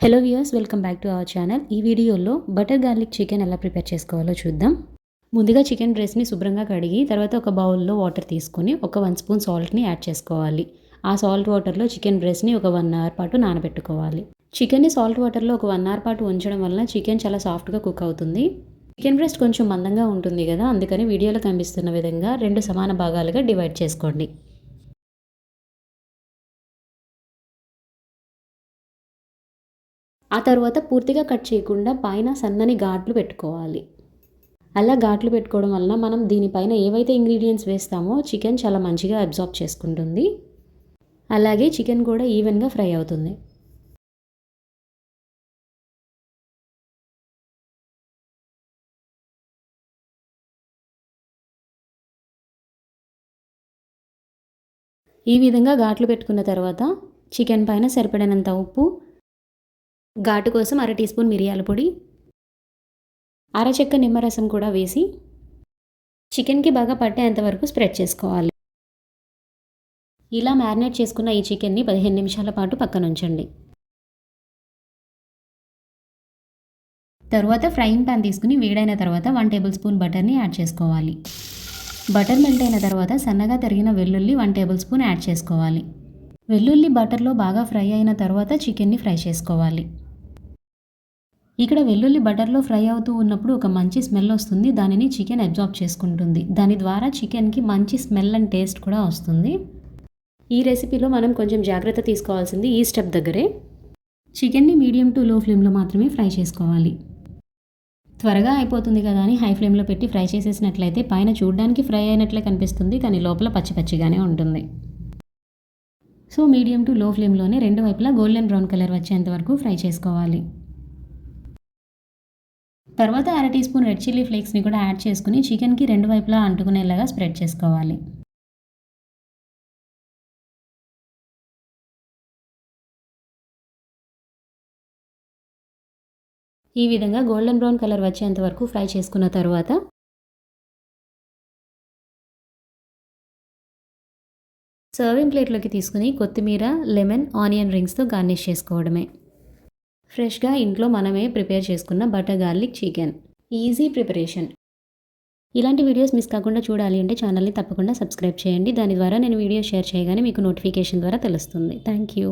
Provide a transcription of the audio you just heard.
Hello viewers welcome back to our channel ఈ వీడియోలో butter garlic chicken ఎలా prepare చేసుకోవాలో చూద్దాం. ముందుగా చికెన్ డ్రెస్ని శుభ్రంగా కడిగి తర్వాత ఒక బౌల్లో వాటర్ తీసుకొని ఒక వన్ స్పూన్ సాల్ట్ని యాడ్ చేసుకోవాలి. ఆ సాల్ట్ వాటర్లో చికెన్ బ్రెస్ట్ని ఒక వన్ అవర్ పాటు నానబెట్టుకోవాలి. చికెన్ని సాల్ట్ వాటర్లో ఒక వన్ అవర్ పాటు ఉంచడం వల్ల చికెన్ చాలా సాఫ్ట్గా కుక్ అవుతుంది. చికెన్ బ్రెస్ట్ కొంచెం మందంగా ఉంటుంది కదా అందుకని వీడియోలో కనిపిస్తున్న విధంగా రెండు సమాన భాగాలుగా డివైడ్ చేసుకోండి. ఆ తర్వాత పూర్తిగా కట్ చేయకుండా పైన సన్నని ఘాట్లు పెట్టుకోవాలి. అలా ఘాట్లు పెట్టుకోవడం వలన మనం దీనిపైన ఏవైతే ఇంగ్రీడియంట్స్ వేస్తామో చికెన్ చాలా మంచిగా అబ్జార్బ్ చేసుకుంటుంది. అలాగే చికెన్ కూడా ఈవెన్గా ఫ్రై అవుతుంది. ఈ విధంగా ఘాట్లు పెట్టుకున్న తర్వాత చికెన్ పైన సరిపడినంత ఉప్పు ఘాటు కోసం అర టీ స్పూన్ మిరియాల పొడి అరచెక్క నిమ్మరసం కూడా వేసి చికెన్కి బాగా పట్టేంత వరకు స్ప్రెడ్ చేసుకోవాలి. ఇలా మ్యారినేట్ చేసుకున్న ఈ చికెన్ని పదిహేను నిమిషాల పాటు పక్కన ఉంచండి తరువాత ఫ్రైయింగ్ పాన్ తీసుకుని వేడైన తర్వాత వన్ టేబుల్ స్పూన్ బటర్ని యాడ్ చేసుకోవాలి. బటర్ మెల్ట్ అయిన తర్వాత సన్నగా తరిగిన వెల్లుల్లి వన్ టేబుల్ స్పూన్ యాడ్ చేసుకోవాలి. వెల్లుల్లి బటర్లో బాగా ఫ్రై అయిన తర్వాత చికెన్ని ఫ్రై చేసుకోవాలి. ఇక్కడ వెల్లుల్లి బటర్లో ఫ్రై అవుతూ ఉన్నప్పుడు ఒక మంచి స్మెల్ వస్తుంది. దానిని చికెన్ అబ్జార్బ్ చేసుకుంటుంది. దాని ద్వారా చికెన్కి మంచి స్మెల్ అండ్ టేస్ట్ కూడా వస్తుంది. ఈ రెసిపీలో మనం కొంచెం జాగ్రత్త తీసుకోవాల్సింది ఈ స్టెప్ దగ్గరే. చికెన్ని మీడియం టు లో ఫ్లేమ్లో మాత్రమే ఫ్రై చేసుకోవాలి. త్వరగా అయిపోతుంది కదా అని హై ఫ్లేమ్లో పెట్టి ఫ్రై చేసేసినట్లయితే పైన చూడడానికి ఫ్రై అయినట్లే కనిపిస్తుంది. కానీ లోపల పచ్చి పచ్చిగానే ఉంటుంది. సో మీడియం టు లో ఫ్లేమ్లోనే రెండు వైపులా గోల్డెన్ బ్రౌన్ కలర్ వచ్చేంత వరకు ఫ్రై చేసుకోవాలి. తర్వాత అర టీ స్పూన్ రెడ్ చిల్లీ ఫ్లేక్స్ని కూడా యాడ్ చేసుకుని చికెన్కి రెండు వైపులా అంటుకునేలాగా స్ప్రెడ్ చేసుకోవాలి. ఈ విధంగా గోల్డెన్ బ్రౌన్ కలర్ వచ్చేంత వరకు ఫ్రై చేసుకున్న తర్వాత సర్వింగ్ ప్లేట్లోకి తీసుకుని కొత్తిమీర లెమన్ ఆనియన్ రింగ్స్తో గార్నిష్ చేసుకోవడమే. ఫ్రెష్గా ఇంట్లో మనమే ప్రిపేర్ చేసుకున్న butter garlic chicken. Easy preparation. ఇలాంటి వీడియోస్ మిస్ కాకుండా చూడాలి అంటే ఛానల్ని తప్పకుండా సబ్స్క్రైబ్ చేయండి. దాని ద్వారా నేను వీడియో షేర్ చేయగానే మీకు నోటిఫికేషన్ ద్వారా తెలుస్తుంది. Thank you.